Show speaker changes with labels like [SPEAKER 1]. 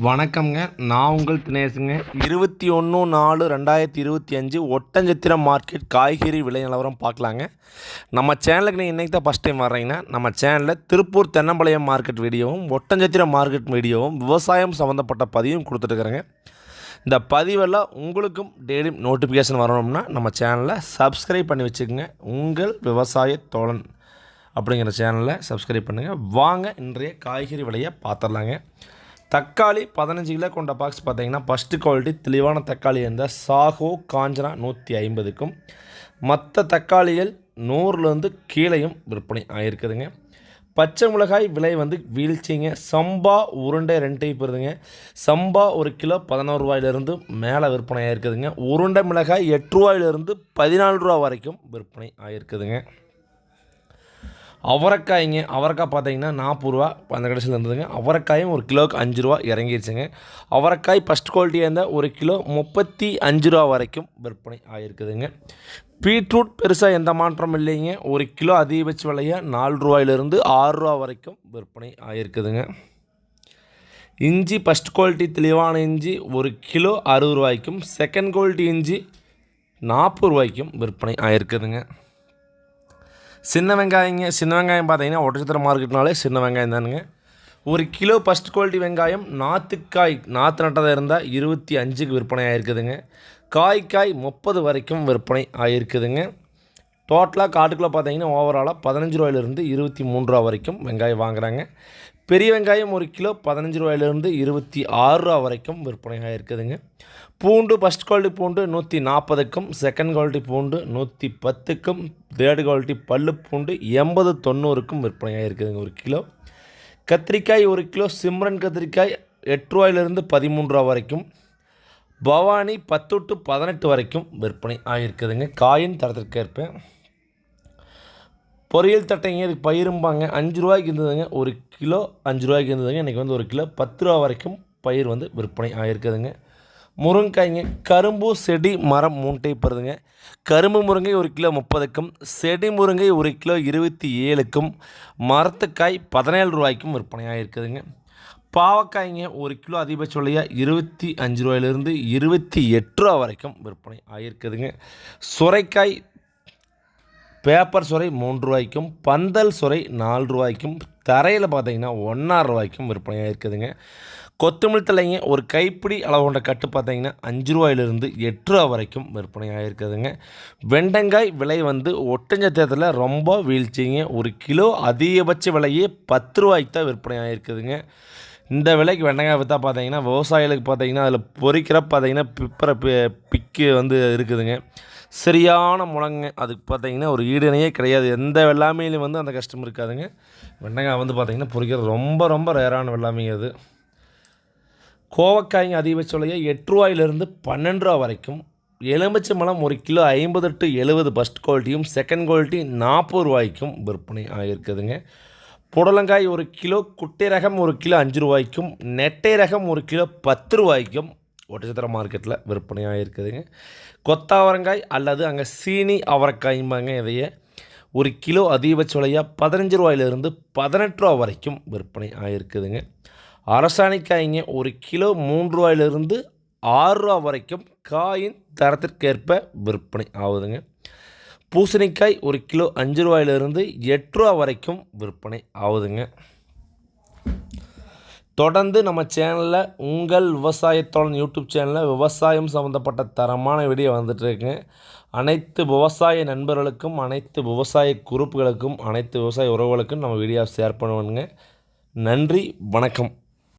[SPEAKER 1] வணக்கம்ங்க. நான் உங்கள் தினேசுங்க. இருபத்தி ஒன்று நாலு ரெண்டாயிரத்தி இருபத்தி அஞ்சு ஒட்டஞ்சத்திரம் மார்க்கெட் காய்கறி விலை நிலவரம் பார்க்கலாங்க. நம்ம சேனலுக்கு நீங்கள் இன்றைக்கி தான் ஃபஸ்ட் டைம் வர்றீங்கன்னா நம்ம சேனலில் திருப்பூர் தென்னம்பாளையம் மார்க்கெட் வீடியோவும் ஒட்டஞ்சத்திரம் மார்க்கெட் வீடியோவும் விவசாயம் சம்மந்தப்பட்ட பதிவும் கொடுத்துட்டுருக்குறேங்க. இந்த பதிவெல்லாம் உங்களுக்கும் டெய்லி நோட்டிஃபிகேஷன் வரணும்னா நம்ம சேனலை சப்ஸ்கிரைப் பண்ணி வச்சுக்கோங்க. உங்கள் விவசாய தோழன் அப்படிங்கிற சேனலை சப்ஸ்கிரைப் பண்ணுங்கள் வாங்க இன்றைய காய்கறி விலையை பார்த்துடலாங்க. தக்காளி பதினஞ்சு கிலோ கொண்ட பாக்ஸ் பார்த்தீங்கன்னா ஃபஸ்ட்டு குவாலிட்டி தெளிவான தக்காளி இருந்தால் சாகோ காஞ்சனா நூற்றி ஐம்பதுக்கும் மற்ற தக்காளிகள் நூறுலேருந்து கீழேயும் விற்பனை ஆகிருக்குதுங்க பச்சை மிளகாய் விலை வந்து வீழ்ச்சிங்க. சம்பா உருண்டை ரெண்டு டைப் இருக்குதுங்க சம்பா ஒரு கிலோ பதினோரு ரூபாயிலிருந்து மேலே விற்பனை ஆகிருக்குதுங்க உருண்டை மிளகாய் எட்டு ரூபாயிலிருந்து பதினாலு ரூபா வரைக்கும் விற்பனை ஆகிருக்குதுங்க அவரைக்காய்ங்க அவரைக்காய் பார்த்தீங்கன்னா நாற்பது ரூபா அந்த கடைசியில் இருந்ததுங்க. அவரைக்காயும் ஒரு கிலோவுக்கு அஞ்சு ரூபா இறங்கிருச்சுங்க. அவரைக்காய் ஃபஸ்ட் குவாலிட்டியாக இருந்தால் ஒரு கிலோ முப்பத்தி அஞ்சு ரூபா வரைக்கும் விற்பனை ஆகிருக்குதுங்க பீட்ரூட் பெருசாக எந்த மாற்றமும் இல்லைங்க. ஒரு கிலோ அதிகபட்ச விலையாக நாலு ரூபாயிலிருந்து ஆறு ரூபா வரைக்கும் விற்பனை ஆகிருக்குதுங்க இஞ்சி ஃபஸ்ட் குவாலிட்டி தெளிவான இஞ்சி ஒரு கிலோ அறுபது ரூபாய்க்கும் செகண்ட் குவாலிட்டி இஞ்சி நாற்பது ரூபாய்க்கும் விற்பனை ஆகிருக்குதுங்க சின்ன வெங்காயங்க சின்ன வெங்காயம் பார்த்தீங்கன்னா ஒட்டச்சத்திர மார்க்கெட்னாலே சின்ன வெங்காயம் தானுங்க. ஒரு கிலோ ஃபஸ்ட் குவாலிட்டி வெங்காயம் நாற்றுக்காய் நாற்று நட்டதாக இருந்தால் இருபத்தி அஞ்சுக்கு விற்பனை ஆகிருக்குதுங்க காய்க்காய் முப்பது வரைக்கும் விற்பனை ஆகிருக்குதுங்க டோட்டலாக காட்டுக்குள்ளே பார்த்தீங்கன்னா ஓவராலாக பதினஞ்சு ரூபாயிலிருந்து இருபத்தி மூணு ரூபா வரைக்கும் வெங்காயம் வாங்குகிறாங்க பெரிய வெங்காயம் ஒரு கிலோ பதினஞ்சு ரூபாயிலிருந்து இருபத்தி ஆறு ரூபா வரைக்கும் விற்பனை ஆகிருக்குதுங்க பூண்டு ஃபஸ்ட் குவாலிட்டி பூண்டு நூற்றி நாற்பதுக்கும் செகண்ட் குவாலிட்டி பூண்டு நூற்றி பத்துக்கும் தேர்டு குவாலிட்டி பல்லு பூண்டு எண்பது தொண்ணூறுக்கும் விற்பனையாக இருக்குதுங்க ஒரு கிலோ. கத்திரிக்காய் ஒரு கிலோ சிம்ரன் கத்திரிக்காய் எட்டு ரூபாயிலிருந்து பதிமூன்று ரூபா வரைக்கும் பவானி பத்து டு பதினெட்டு வரைக்கும் விற்பனை ஆகியிருக்குதுங்க. காயின் தரத்திற்கேற்ப. பொரியல் தட்டைங்க இதுக்கு பயிரும்பாங்க அஞ்சு ரூபாய்க்கு இருந்ததுங்க ஒரு கிலோ அஞ்சு ரூபாய்க்கு இருந்ததுங்க இன்றைக்கி வந்து ஒரு கிலோ பத்து ரூபா வரைக்கும் பயிர் வந்து விற்பனை ஆகியிருக்குதுங்க. முருங்கைக்காய்ங்க கரும்பு செடி மரம் மூணு டைப் வருதுங்க கரும்பு முருங்கை ஒரு கிலோ முப்பதுக்கும் செடி முருங்கை ஒரு கிலோ இருபத்தி ஏழுக்கும் மரத்துக்காய் பதினேழு ரூபாய்க்கும் விற்பனையாக இருக்குதுங்க பாவக்காய்ங்க ஒரு கிலோ அதிகபட்ச விலையாக இருபத்தி அஞ்சு ரூபாயிலிருந்து இருபத்தி எட்டு ரூபா வரைக்கும் விற்பனை ஆகியிருக்குதுங்க சுரைக்காய் பேப்பர் சுரை மூன்று ரூபாய்க்கும் பந்தல் சுரை நாலு ரூபாய்க்கும் தரையில் பார்த்தீங்கன்னா ஒன்றாறு ரூபாய்க்கும் விற்பனையாக இருக்குதுங்க. கொத்தமல்லி தலைங்க ஒரு கைப்பிடி அளவு கொண்ட கட்டு பார்த்தீங்கன்னா அஞ்சு ரூபாயிலிருந்து எட்டு ரூபா வரைக்கும் விற்பனையாக இருக்குதுங்க. வெண்டங்காய் விலை வந்து ஒட்டஞ்சத்திரத்தில் ரொம்ப வீழ்ச்சிங்க. ஒரு கிலோ அதிகபட்ச விலையே பத்து ரூபாய்க்கு தான் விற்பனையாக இருக்குதுங்க. இந்த விலைக்கு வெண்டைக்காய் விற்றா பார்த்தீங்கன்னா விவசாயிகளுக்கு பார்த்தீங்கன்னா அதில் பொறிக்கிற பார்த்தீங்கன்னா பிப்பரை பிக்கு வந்து இருக்குதுங்க. சரியான முழங்க அதுக்கு பார்த்தீங்கன்னா ஒரு ஈடுணையே கிடையாது. எந்த வெள்ளாமையிலையும் வந்து அந்த கஷ்டம் இருக்காதுங்க. வெண்டைக்காய் வந்து பார்த்திங்கன்னா பொறிக்கிறது ரொம்ப ரொம்ப ரேரான வெள்ளாமைங்க அது. கோவக்காய்ங்க அதிகபட்ச விலையை எட்டு ரூபாயிலிருந்து பன்னெண்டு ரூபா வரைக்கும். எலுமிச்சை மலம் ஒரு கிலோ ஐம்பது டு எழுபது ஃபஸ்ட் குவாலிட்டியும் செகண்ட் குவாலிட்டி நாற்பது ரூபாய்க்கும் விற்பனை ஆகிருக்குதுங்க புடலங்காய் ஒரு கிலோ குட்டை ரகம் ஒரு கிலோ அஞ்சு ரூபாய்க்கும் நெட்டை ரகம் ஒரு கிலோ பத்து ரூபாய்க்கும் ஒட்டச்சத்திர மார்க்கெட்டில் விற்பனையாக இருக்குதுங்க. கொத்தாவரங்காய் அல்லது அங்கே சீனி அவரைக்காய்ம்பாங்க இதையே. ஒரு கிலோ அதிகபட்ச விலையாக பதினஞ்சு ரூபாயிலிருந்து பதினெட்டு ரூபா வரைக்கும் விற்பனை ஆகிருக்குதுங்க அரசாணிக்காய்ங்க ஒரு கிலோ மூன்று ரூபாயிலிருந்து ஆறு ரூபா வரைக்கும் காயின் தரத்திற்கேற்ப விற்பனை ஆகுதுங்க. பூசணிக்காய் ஒரு கிலோ அஞ்சு ரூபாயிலிருந்து எட்டு ரூபா வரைக்கும் விற்பனை ஆகுதுங்க. தொடர்ந்து நம்ம சேனலில் உங்கள் விவசாயத்தோழன் யூடியூப் சேனலில் விவசாயம் சம்மந்தப்பட்ட தரமான வீடியோ வந்துட்டுருக்குங்க. அனைத்து விவசாய நண்பர்களுக்கும் அனைத்து விவசாய குரூப்புகளுக்கும் அனைத்து விவசாய உறவுகளுக்கும் நம்ம வீடியோ ஷேர் பண்ணுவோங்க நன்றி வணக்கம்.